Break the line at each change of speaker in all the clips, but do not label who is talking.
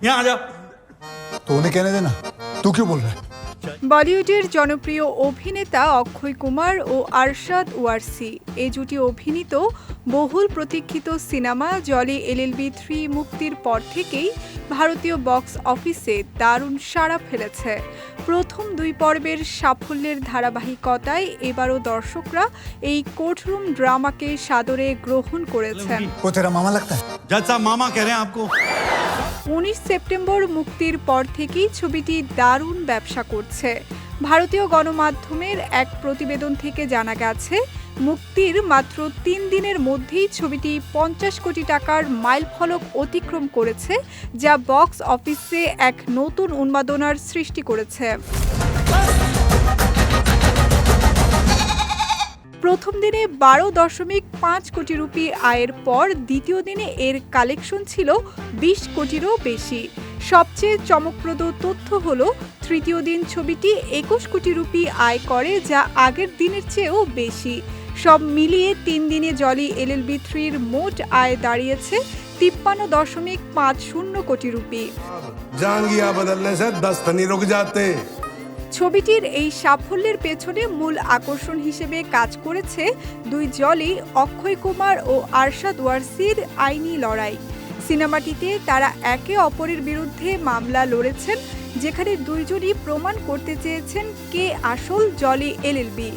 यहाँ आ जा
तो उन्हें कहने देना तू क्यों बोल रहा है
বলিউডের জনপ্রিয় অভিনেতা অক্ষয় কুমার ও আরশাদ ওয়ারসি এই জুটি অভিনীত বহুল প্রতীক্ষিত সিনেমা জলি এলএলবি থ্রি মুক্তির পর থেকেই ভারতীয় বক্স অফিসে দারুণ সাড়া ফেলেছে প্রথম দুই পর্বের সাফল্যের ধারাবাহিকতায় এবারও দর্শকরা এই কোর্টরুম ড্রামাকে সাদরে গ্রহণ করেছেন
वो तेरा मामा लगता है
উনিশ সেপ্টেম্বর মুক্তির পর থেকেই ছবিটি দারুণ ব্যবসা করছে। ভারতীয় গণমাধ্যমের এক প্রতিবেদন থেকে জানা গেছে, মুক্তির মাত্র তিন দিনের মধ্যেই ছবিটি পঞ্চাশ কোটি টাকার মাইলফলক অতিক্রম করেছে, যা বক্স অফিসে এক নতুন উন্মাদনার সৃষ্টি করেছে। প্রথম দিনে বারো দশমিক পাঁচ কোটি রুপি আয়ের পর দ্বিতীয় দিনে এর কালেকশন ছিল বিশ কোটিরও বেশি। সবচেয়ে চমকপ্রদ তথ্য হল, তৃতীয় দিন ছবিটি একুশ কোটি রুপি আয় করে যা আগের দিনের চেয়েও বেশি। সব মিলিয়ে তিন দিনে জলি এলএলবি থ্রির মোট আয় দাঁড়িয়েছে তিপ্পান্ন দশমিক পাঁচ শূন্য কোটি রুপি।
বদলনে সে রুক
ছবিটির এই সাফল্যের পেছনে মূল আকর্ষণ হিসেবে কাজ করেছে দুই জলি অক্ষয় কুমার ও আরশাদ ওয়ারসির আইনি লড়াই। সিনেমাটিতে তারা একে অপরের বিরুদ্ধে মামলা লড়েছেন, যেখানে দুইজনই প্রমাণ করতে চেয়েছেন কে আসল জলি এলএলবি।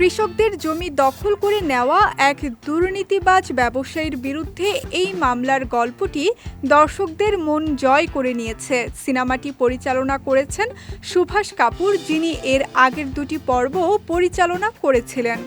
কৃষকদের জমি দখল করে নেওয়া এক দুর্নীতিবাজ ব্যবসায়ীর বিরুদ্ধে এই মামলার গল্পটি দর্শকদের মন জয় করে নিয়েছে। সিনেমাটি পরিচালনা করেছেন সুভাষ কাপুর, যিনি এর আগের দুটি পর্ব পরিচালনা করেছিলেন।